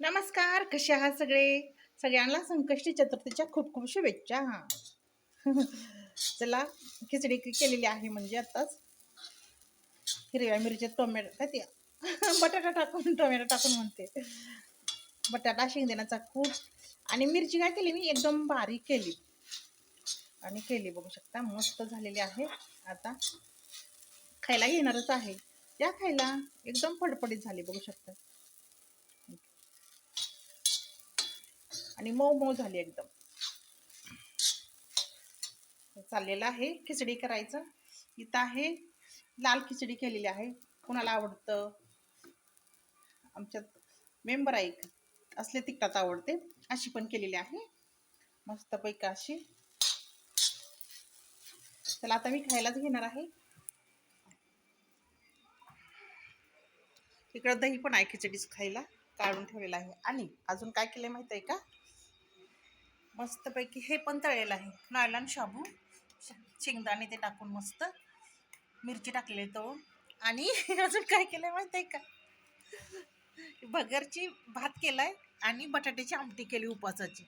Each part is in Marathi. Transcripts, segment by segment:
नमस्कार कसे आहात सगळे? सगळ्यांना संकष्टी चतुर्थीच्या खूप खूप शुभेच्छा. चला खिचडी केलेली आहे म्हणजे आत्ताच हिरव्या मिरच्या टोमॅटो काय ते? बटाटा टाकून टोमॅटो टाकून म्हणते. बटाटा शेंगदाण्याचा खूप आणि मिरची काय केली मी? एकदम बारीक केली. आणि केली बघू शकता मस्त झालेली आहे. आता खायला घेणारच आहे. या खायला. एकदम फडफडीत झाली बघू शकता. आणि मऊ मऊ झाली एकदम. चाललेलं आहे. खिचडी करायचं. इथं आहे. लाल खिचडी केलेली आहे. कुणाला आवडतं? आमच्यात मेंबर आहे असले तिखटात आवडते. अशी पण केलेली आहे. मस्तपैकी अशी. चला आता मी खायलाच घेणार आहे. इकडं दही पण आहे खिचडीच खायला. काढून ठेवलेलं आहे. आणि अजून काय केलं माहिती आहे का? मस्तपैकी हे पण तळलेलं आहे. नायलॉन शाबू शेंगदाणे ते टाकून मस्त मिरची टाकलेली तळून आणि अजून काय केलंय माहिती आहे का? भगरची भात केलाय आणि बटाट्याची आमटी केली उपवासाची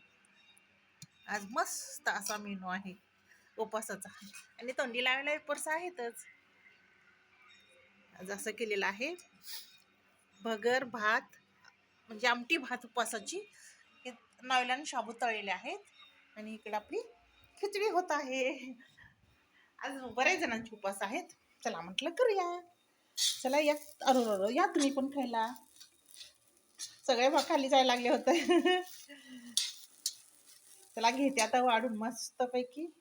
आज मस्त असा मेनू आहे उपवासाचा आणि तोंडी लावायला वेपर्स आहेतच. आज असं केलेलं आहे. भगर भात म्हणजे आमटी भात उपवासाची हे नॉयलान शाबू तळलेले आहेत. आणि इकडे आपली खिचडी होत आहे. आज बऱ्याच जणांचे उपास आहेत. चला म्हटलं करूया. चला या. अरो अरो या तुम्ही पण खायला. सगळे मग खाली जायला लागले होते. चला घेते आता वाढून मस्तपैकी.